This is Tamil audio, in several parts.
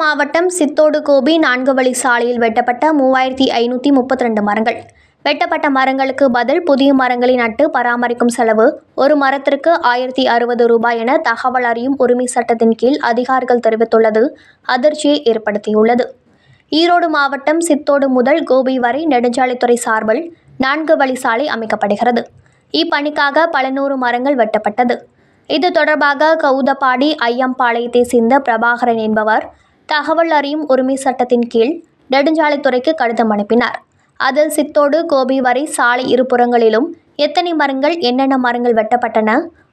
மாவட்டம் சித்தோடு கோபி நான்கு வழி சாலையில் வெட்டப்பட்ட மூவாயிரத்தி ஐநூற்றி முப்பத்தி ரெண்டு மரங்கள். வெட்டப்பட்ட மரங்களுக்கு பதில் புதிய மரங்களை நட்டு பராமரிக்கும் செலவு ஒரு மரத்திற்கு ஆயிரத்தி அறுபது ரூபாய் என தகவல் அறியும் உரிமை சட்டத்தின் கீழ் அதிகாரிகள் தெரிவித்துள்ளது. அதிர்ச்சியை ஏற்படுத்தியுள்ளது. ஈரோடு மாவட்டம் சித்தோடு முதல் கோபி வரை நெடுஞ்சாலைத்துறை சார்பில் நான்கு வழி சாலை அமைக்கப்படுகிறது. இப்பணிக்காக பல நூறு மரங்கள் வெட்டப்பட்டது. இது தொடர்பாக கவுதப்பாடி ஐயம்பாளையத்தை சேர்ந்த பிரபாகரன் என்பவர் தகவல் அறியும் உரிமை சட்டத்தின் கீழ் நெடுஞ்சாலைத்துறைக்கு கடிதம் அனுப்பினார். அதில் சித்தோடு கோபி வரை சாலை இருபுறங்களிலும் எத்தனை மரங்கள் என்னென்ன மரங்கள் வெட்டப்பட்டன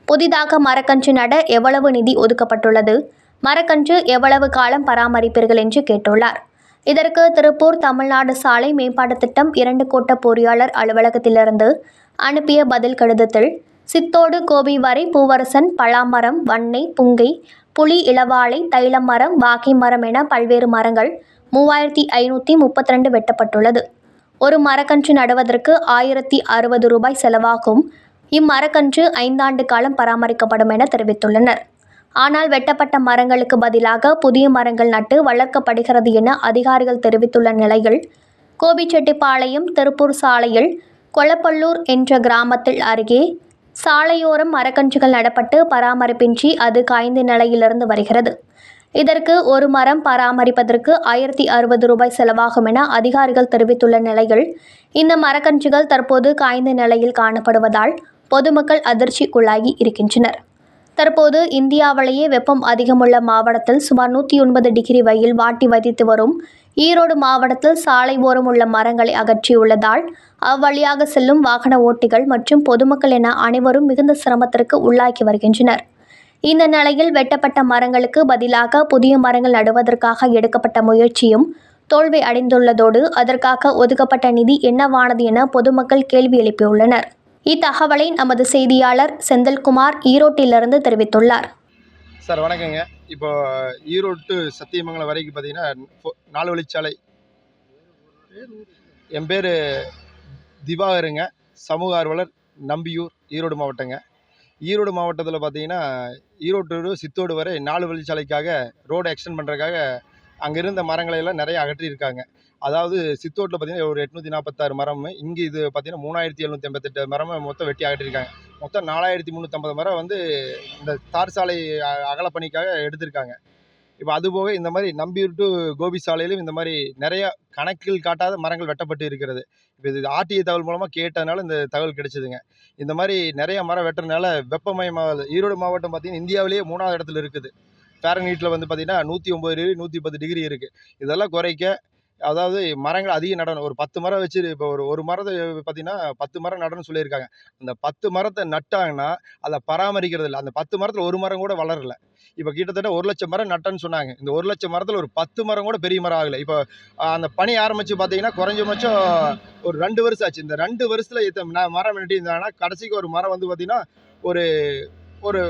புதிதாக மரக்கன்று நட எவ்வளவு நிதி ஒதுக்கப்பட்டுள்ளது மரக்கன்று எவ்வளவு காலம் பராமரிப்பீர்கள் என்று கேட்டுள்ளார். இதற்கு திருப்பூர் தமிழ்நாடு சாலை மேம்பாட்டுத் திட்டம் இரண்டு கோட்ட பொறியாளர் அலுவலகத்திலிருந்து அனுப்பிய பதில் கடிதத்தில் சித்தோடு கோபி வரை பூவரசன் பலாமரம் வன்னை புங்கை புலி இளவாளை தைலம் மரம் வாகை மரம் என பல்வேறு மரங்கள் மூவாயிரத்தி ஐநூற்றி முப்பத்தி ரெண்டு வெட்டப்பட்டுள்ளது. ஒரு மரக்கன்று நடுவதற்கு ஆயிரத்தி அறுபது ரூபாய் செலவாகும். இம்மரக்கன்று ஐந்தாண்டு காலம் பராமரிக்கப்படும் என தெரிவித்துள்ளனர். ஆனால் வெட்டப்பட்ட மரங்களுக்கு பதிலாக புதிய மரங்கள் நட்டு வளர்க்கப்படுகிறது என அதிகாரிகள் தெரிவித்துள்ள நிலையில் கோபிச்செட்டிப்பாளையம் திருப்பூர் சாலையில் கொளப்பள்ளூர் என்ற கிராமத்தில் அருகே சாலையோரம் மரக்கன்றுகள் நடப்பட்டு பராமரிப்பின்றி அது காய்ந்த நிலையிலிருந்து வருகிறது. இதற்கு ஒரு மரம் பராமரிப்பதற்கு ஆயிரத்தி அறுபது ரூபாய் செலவாகும் என அதிகாரிகள் தெரிவித்துள்ள நிலையில் இந்த மரக்கன்றுகள் தற்போது காய்ந்த நிலையில் காணப்படுவதால் பொதுமக்கள் அதிர்ச்சிக்குள்ளாகி இருக்கின்றனர். தற்போது இந்தியாவிலேயே வெப்பம் அதிகமுள்ள மாவட்டத்தில் சுமார் நூற்றி ஒன்பது டிகிரி வெயில் வாட்டி வதித்து வரும். ஈரோடு மாவட்டத்தில் சாலை ஓரம் உள்ள மரங்களை அகற்றியுள்ளதால் அவ்வழியாக செல்லும் வாகன ஓட்டிகள் மற்றும் பொதுமக்கள் என அனைவரும் மிகுந்த சிரமத்திற்கு உள்ளாக்கி வருகின்றனர். இந்த நிலையில் வெட்டப்பட்ட மரங்களுக்கு பதிலாக புதிய மரங்கள் நடுவதற்காக எடுக்கப்பட்ட முயற்சியும் தோல்வி அடைந்துள்ளதோடு அதற்காக ஒதுக்கப்பட்ட நிதி என்னவானது என பொதுமக்கள் கேள்வி எழுப்பியுள்ளனர். இத்தகவலை நமது செய்தியாளர் செந்தில்குமார் ஈரோட்டிலிருந்து தெரிவித்துள்ளார். சார் வணக்கங்க. இப்போ ஈரோட்டு சத்தியமங்கலம் வரைக்கும் பார்த்தீங்கன்னா ஃபோ- நாலு வழிச்சாலை என் பேர் திவாகருங்க. சமூக ஆர்வலர் நம்பியூர் ஈரோடு மாவட்டங்க. ஈரோடு மாவட்டத்தில் பார்த்தீங்கன்னா ஈரோடு சித்தோடு வரை நாலு வழிச்சாலைக்காக ரோடு எக்ஸ்டெண்ட் பண்ணுறதுக்காக அங்கே இருந்த மரங்களை எல்லாம் நிறைய அகற்றியிருக்காங்க. அதாவது சித்தோட்டில் பார்த்தீங்கன்னா ஒரு எட்நூற்றி நாற்பத்தாறு மரம் இங்கே இது பார்த்தீங்கன்னா மூணாயிரத்தி எழுநூற்றி எண்பத்தெட்டு மரம் மொத்தம் வெட்டி அகற்றிருக்காங்க மொத்தம் நாலாயிரத்தி முந்நூற்றம்பது மரம் வந்து இந்த தார் சாலை அ- அகலப்பணிக்காக எடுத்திருக்காங்க. இப்போ அதுபோக இந்த மாதிரி நம்பியூர் டு கோபி சாலையிலும் இந்த மாதிரி நிறைய கணக்கில் காட்டாத மரங்கள் வெட்டப்பட்டு இருக்கிறது. இப்போ இது ஆர்டிஐ தகவல் மூலமாக கேட்டதுனால இந்த தகவல் கிடைச்சிதுங்க. இந்த மாதிரி நிறைய மரம் வெட்டுறதுனால வெப்பமயமாகுது ஈரோடு மாவட்டம் பார்த்திங்கன்னா இந்தியாவிலேயே மூணாவது இடத்துல இருக்குது. ஃபேரன்ஹீட்டில் வந்து பார்த்தீங்கன்னா நூற்றி ஒம்பது டிகிரி நூற்றி பத்து டிகிரி இருக்குது இதெல்லாம் குறைக்க அதாவது மரங்கள் அதிகம் நடணும் ஒரு பத்து மரம் வச்சு இப்போ ஒரு ஒரு மரத்தை பார்த்தீங்கன்னா பத்து மரம் நடணும்னு சொல்லியிருக்காங்க. அந்த பத்து மரத்தை நட்டாங்கன்னா அதை பராமரிக்கிறது இல்லை. அந்த பத்து மரத்தில் ஒரு மரம் கூட வளரல. இப்போ கிட்டத்தட்ட ஒரு லட்சம் மரம் நட்டன்னு சொன்னாங்க. இந்த ஒரு லட்சம் மரத்தில் ஒரு பத்து மரம் கூட பெரிய மரம் ஆகலை. இப்போ அந்த பணி ஆரம்பித்து பார்த்தீங்கன்னா குறைஞ்சபட்சம் ஒரு ரெண்டு வருஷம் ஆச்சு. இந்த ரெண்டு வருஷத்தில் நான் மரம் நட்டியிருந்தாங்கன்னா கடைசிக்கு ஒரு மரம் வந்து பார்த்திங்கன்னா ஒரு ஒரு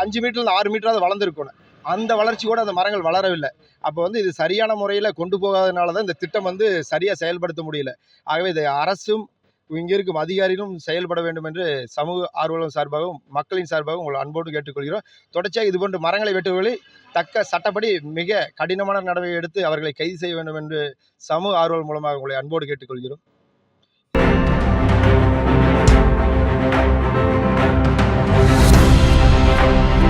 அஞ்சு மீட்டர்லேருந்து ஆறு மீட்டராவது வளர்ந்துருக்கணும் அந்த வளர்ச்சி கூட அந்த மரங்கள் வளரவில்லை. அப்போ வந்து இது சரியான முறையில் கொண்டு போகாதனால தான் இந்த திட்டம் வந்து சரியாக செயல்படுத்த முடியல. ஆகவே இது அரசும் இங்கே இருக்கும் அதிகாரிகளும் செயல்பட வேண்டும் என்று சமூக ஆர்வலர் சார்பாகவும் மக்களின் சார்பாகவும் உங்களை அன்போடு கேட்டுக்கொள்கிறோம். தொடர்ச்சியாக இதுபோன்று மரங்களை வெட்டுவர்களை தக்க சட்டப்படி மிக கடினமான நடவடிக்கை எடுத்து அவர்களை கைது செய்ய வேண்டும் என்று சமூக ஆர்வல் மூலமாக உங்களை அன்போடு கேட்டுக்கொள்கிறோம்.